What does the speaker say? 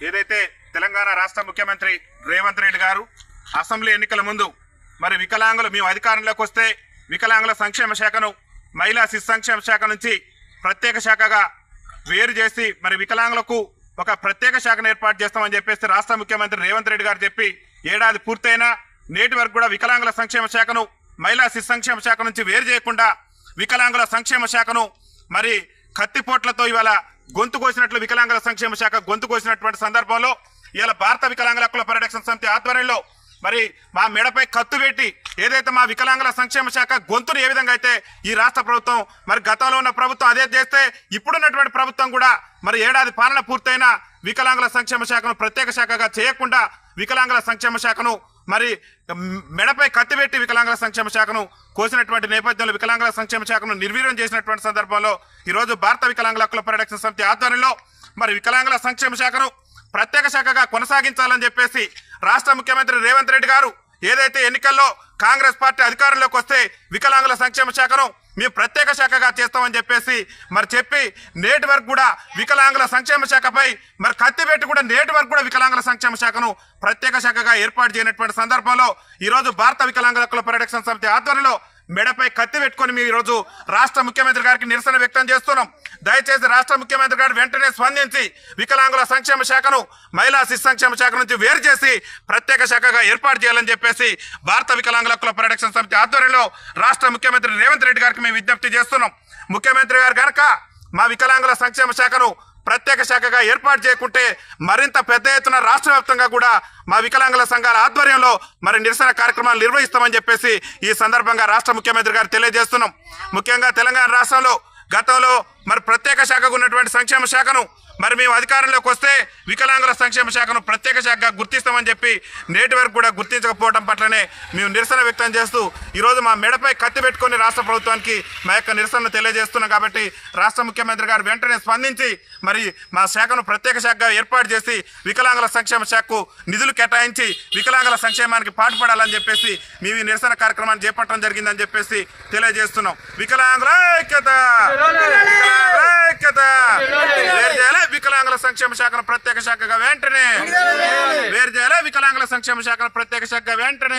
ఏదైతే తెలంగాణ రాష్ట్ర ముఖ్యమంత్రి రేవంత్ రెడ్డి గారు అసెంబ్లీ ఎన్నికల ముందు మరి వికలాంగులు మేము అధికారంలోకి వస్తే వికలాంగుల సంక్షేమ శాఖను మహిళా శిశు సంక్షేమ శాఖ నుంచి ప్రత్యేక శాఖగా వేరు చేసి మరి వికలాంగులకు ఒక ప్రత్యేక శాఖను ఏర్పాటు చేస్తామని చెప్పేసి రాష్ట్ర ముఖ్యమంత్రి రేవంత్ రెడ్డి గారు చెప్పి ఏడాది పూర్తయినా నేటి వరకు కూడా వికలాంగుల సంక్షేమ శాఖను మహిళా శిశు సంక్షేమ శాఖ నుంచి వేరు చేయకుండా వికలాంగుల సంక్షేమ శాఖను మరి కత్తిపోట్లతో ఇవాళ గొంతు కోసినట్లు వికలాంగుల సంక్షేమ శాఖ గొంతు కోసినటువంటి సందర్భంలో ఇవాళ భారత వికలాంగుల హక్కుల పరిరక్షణ సమితి ఆధ్వర్యంలో మరి మా మెడపై కత్తు పెట్టి ఏదైతే మా వికలాంగుల సంక్షేమ శాఖ గొంతును ఏ విధంగా అయితే ఈ రాష్ట్ర ప్రభుత్వం మరి గతంలో ఉన్న ప్రభుత్వం అదే చేస్తే ఇప్పుడున్నటువంటి ప్రభుత్వం కూడా మరి ఏడాది పాలన పూర్తయిన వికలాంగుల సంక్షేమ శాఖను ప్రత్యేక శాఖగా చేయకుండా వికలాంగుల సంక్షేమ శాఖను మరి మెడపై కత్తిపెట్టి వికలాంగుల సంక్షేమ శాఖను కోసినటువంటి నేపథ్యంలో వికలాంగుల సంక్షేమ శాఖను నిర్వీర్యం చేసినటువంటి సందర్భంలో ఈరోజు భారత వికలాంగుల హక్కుల పరిరక్షణ సమితి ఆధ్వర్యంలో మరి వికలాంగుల సంక్షేమ శాఖను ప్రత్యేక శాఖగా కొనసాగించాలని చెప్పేసి రాష్ట్ర ముఖ్యమంత్రి రేవంత్ రెడ్డి గారు ఏదైతే ఎన్నికల్లో కాంగ్రెస్ పార్టీ అధికారంలోకి వస్తే వికలాంగుల సంక్షేమ శాఖను మేము ప్రత్యేక శాఖగా చేస్తామని చెప్పేసి మరి చెప్పి నేటి వరకు కూడా వికలాంగుల సంక్షేమ శాఖపై మరి కత్తిపెట్టి కూడా నేటి వరకు కూడా వికలాంగుల సంక్షేమ శాఖను ప్రత్యేక శాఖగా ఏర్పాటు చేయనటువంటి సందర్భంలో ఈరోజు భారత వికలాంగుల పర్యటన సమితి ఆధ్వర్యంలో మెడపై కత్తి పెట్టుకొని మేము ఈరోజు రాష్ట్ర ముఖ్యమంత్రి గారికి నిరసన వ్యక్తం చేస్తున్నాం. దయచేసి రాష్ట్ర ముఖ్యమంత్రి గారు వెంటనే స్పందించి వికలాంగుల సంక్షేమ శాఖను మహిళా శిశు సంక్షేమ శాఖ నుంచి వేరు చేసి ప్రత్యేక శాఖగా ఏర్పాటు చేయాలని చెప్పేసి భారత వికలాంగుల హక్కుల పరిరక్షణ సమితి ఆధ్వర్యంలో రాష్ట్ర ముఖ్యమంత్రి రేవంత్ రెడ్డి గారికి మేము విజ్ఞప్తి చేస్తున్నాం. ముఖ్యమంత్రి గారు కనుక మా వికలాంగుల సంక్షేమ శాఖను ప్రత్యేక శాఖగా ఏర్పాటు చేయకుంటే మరింత పెద్ద ఎత్తున రాష్ట్ర వ్యాప్తంగా కూడా మా వికలాంగుల సంఘాల ఆధ్వర్యంలో మరి నిరసన కార్యక్రమాలు నిర్వహిస్తామని చెప్పేసి ఈ సందర్భంగా రాష్ట్ర ముఖ్యమంత్రి గారు తెలియజేస్తున్నాం. ముఖ్యంగా తెలంగాణ రాష్ట్రంలో గతంలో మరి ప్రత్యేక శాఖకు ఉన్నటువంటి సంక్షేమ శాఖను మరి మేము అధికారంలోకి వస్తే వికలాంగుల సంక్షేమ శాఖను ప్రత్యేక శాఖగా గుర్తిస్తామని చెప్పి నేటి వరకు కూడా గుర్తించకపోవడం పట్లనే మేము నిరసన వ్యక్తం చేస్తూ ఈరోజు మా మెడపై కత్తి పెట్టుకుని రాష్ట్ర ప్రభుత్వానికి మా యొక్క నిరసనను తెలియజేస్తున్నాం కాబట్టి రాష్ట్ర ముఖ్యమంత్రి గారు వెంటనే స్పందించి మరి మా శాఖను ప్రత్యేక శాఖగా ఏర్పాటు చేసి వికలాంగుల సంక్షేమ శాఖకు నిధులు కేటాయించి వికలాంగుల సంక్షేమానికి పాటుపడాలని చెప్పేసి మేము ఈ నిరసన కార్యక్రమాన్ని చేపట్టడం జరిగిందని చెప్పేసి తెలియజేస్తున్నాం. వికలాంగుల ఐక్యత! ఐక్యత. వేరు చేయాలి వికలాంగుల సంక్షేమ శాఖను ప్రత్యేక శాఖగా వెంటనే. వేరు చేయాలి వికలాంగుల సంక్షేమ శాఖను ప్రత్యేక శాఖగా వెంటనే.